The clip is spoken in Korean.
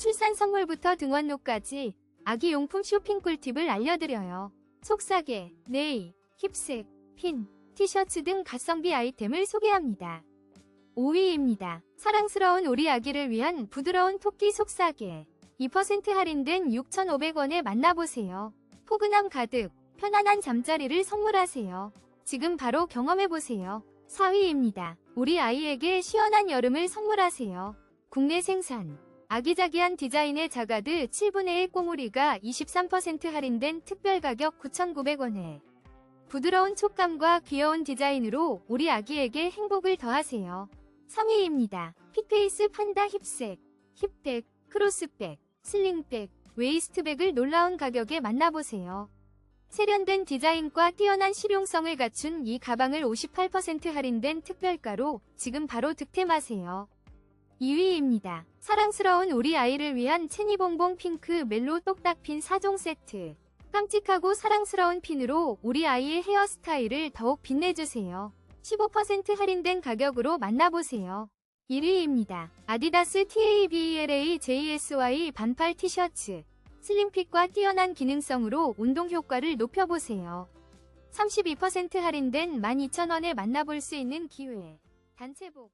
출산 선물부터 등원로까지 아기 용품 쇼핑 꿀팁을 알려드려요. 속사계, 네일, 힙색, 핀, 티셔츠 등 가성비 아이템을 소개합니다. 5위입니다. 사랑스러운 우리 아기를 위한 부드러운 토끼 속사계. 2% 할인된 6,500원에 만나보세요. 포근함 가득, 편안한 잠자리를 선물하세요. 지금 바로 경험해보세요. 4위입니다. 우리 아이에게 시원한 여름을 선물하세요. 국내 생산. 아기자기한 디자인의 자가드 7분의 1 꼬무리가 23% 할인된 특별 가격 9,900원에 부드러운 촉감과 귀여운 디자인으로 우리 아기에게 행복을 더하세요. 3위입니다. 핏페이스 판다 힙색, 힙백, 크로스백, 슬링백, 웨이스트백을 놀라운 가격에 만나보세요. 세련된 디자인과 뛰어난 실용성을 갖춘 이 가방을 58% 할인된 특별가로 지금 바로 득템하세요. 2위입니다. 사랑스러운 우리 아이를 위한 체니봉봉 핑크 멜로 똑딱 핀 4종 세트. 깜찍하고 사랑스러운 핀으로 우리 아이의 헤어스타일을 더욱 빛내주세요. 15% 할인된 가격으로 만나보세요. 1위입니다. 아디다스 TABELA JSY 반팔 티셔츠. 슬림핏과 뛰어난 기능성으로 운동 효과를 높여보세요. 32% 할인된 12,000원에 만나볼 수 있는 기회. 단체복.